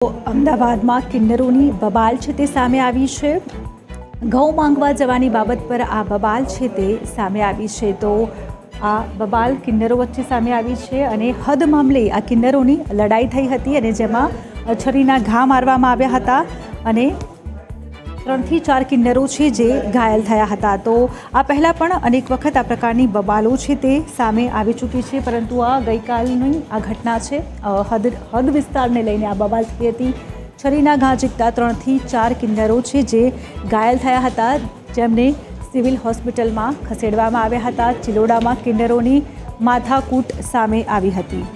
અમદાવાદમાં કિન્નરોની બબાલ છે તે સામે આવી છે. ઘઉં માંગવા જવાની બાબત પર આ બબાલ છે તે સામે આવી છે. તો આ બબાલ કિન્નરો વચ્ચે સામે આવી છે અને હદ મામલે આ કિન્નરોની લડાઈ થઈ હતી અને જેમાં છરીના ઘા મારવામાં આવ્યા હતા અને ત્રણથી ચાર કિન્નરો છે જે ઘાયલ થયા હતા. તો આ પહેલાં પણ અનેક વખત આ પ્રકારની બબાલો છે તે સામે આવી ચૂકી છે, પરંતુ આ ગઈકાલની આ ઘટના છે. હદ હદ વિસ્તારને લઈને આ બબાલ થઈ હતી. છરીના ઘા ઝીકતા ત્રણથી ચાર કિન્નરો છે જે ઘાયલ થયા હતા. જેમને સિવિલ હોસ્પિટલમાં ખસેડવામાં આવ્યા હતા. ચિલોડામાં કિન્નરોની માથાકૂટ સામે આવી હતી.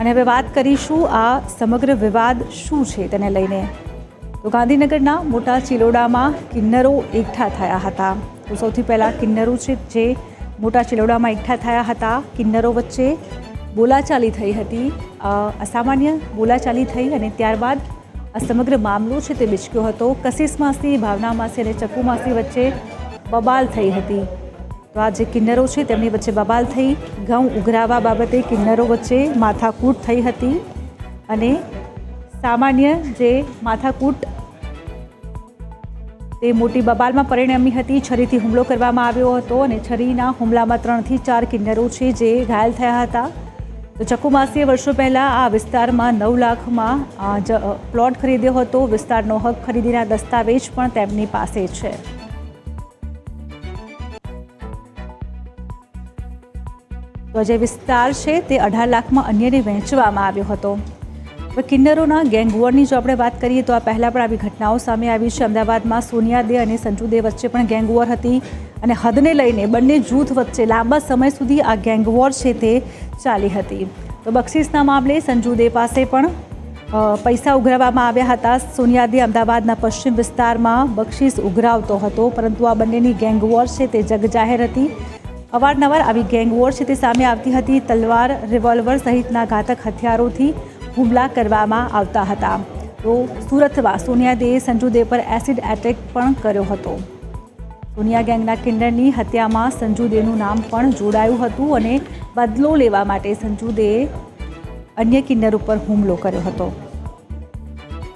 અને હવે વાત કરીશું આ સમગ્ર વિવાદ શું છે તેને લઈને. તો ગાંધીનગરના મોટા ચિલોડામાં કિન્નરો એકઠા થયા હતા. તો સૌથી પહેલાં કિન્નરો છે જે મોટા ચિલોડામાં એકઠા થયા હતા. કિન્નરો વચ્ચે બોલાચાલી થઈ હતી. અસામાન્ય બોલાચાલી થઈ અને ત્યારબાદ આ સમગ્ર મામલો છે તે બિચક્યો હતો. કસીસ માસી ભાવના માસી અને ચકુ માસી વચ્ચે બબાલ થઈ હતી. તો આ જે કિન્નરો છે તેમની વચ્ચે બબાલ થઈ. ઘઉં ઉઘરાવા બાબતે કિન્નરો વચ્ચે માથાકૂટ થઈ હતી અને સામાન્ય જે માથાકૂટ તે મોટી બબાલમાં પરિણમી હતી. છરીથી હુમલો કરવામાં આવ્યો હતો અને છરીના હુમલામાં ત્રણથી ચાર કિન્નરો છે જે ઘાયલ થયા હતા. તો ચકુમાસીએ વર્ષો પહેલાં આ વિસ્તારમાં નવ લાખમાં પ્લોટ ખરીદ્યો હતો. વિસ્તારનો હક ખરીદીના દસ્તાવેજ પણ તેમની પાસે છે. તો જે વિસ્તાર છે તે અઢાર લાખમાં અન્યને વહેંચવામાં આવ્યો હતો. હવે કિન્નરોના ગેંગવોરની જો આપણે વાત કરીએ તો આ પહેલાં પણ આવી ઘટનાઓ સામે આવી છે. અમદાવાદમાં સોનિયા દે અને સંજુ દે વચ્ચે પણ ગેંગવોર હતી અને હદને લઈને બંને જૂથ વચ્ચે લાંબા સમય સુધી આ ગેંગવોર છે તે ચાલી હતી. તો બક્ષિસના મામલે સંજુ દે પાસે પણ પૈસા ઉઘરાવવામાં આવ્યા હતા. સોનિયા દે અમદાવાદના પશ્ચિમ વિસ્તારમાં બક્ષિસ ઉઘરાવતો હતો, પરંતુ આ બંનેની ગેંગવોર છે તે જગજાહેર હતી. અવારનવાર આવી ગેંગવોર છે તે સામે આવતી હતી. તલવાર, રિવોલ્વર સહિતના ઘાતક હથિયારોથી હુમલા કરવામાં આવતા હતા. તો સુરતમાં સોનિયા દેએ સંજુ દે પર એસિડ એટેક પણ કર્યો હતો. સોનિયા ગેંગના કિન્નરની હત્યામાં સંજુ દેનું નામ પણ જોડાયું હતું અને બદલો લેવા માટે સંજુ દેએ અન્ય કિન્નર ઉપર હુમલો કર્યો હતો.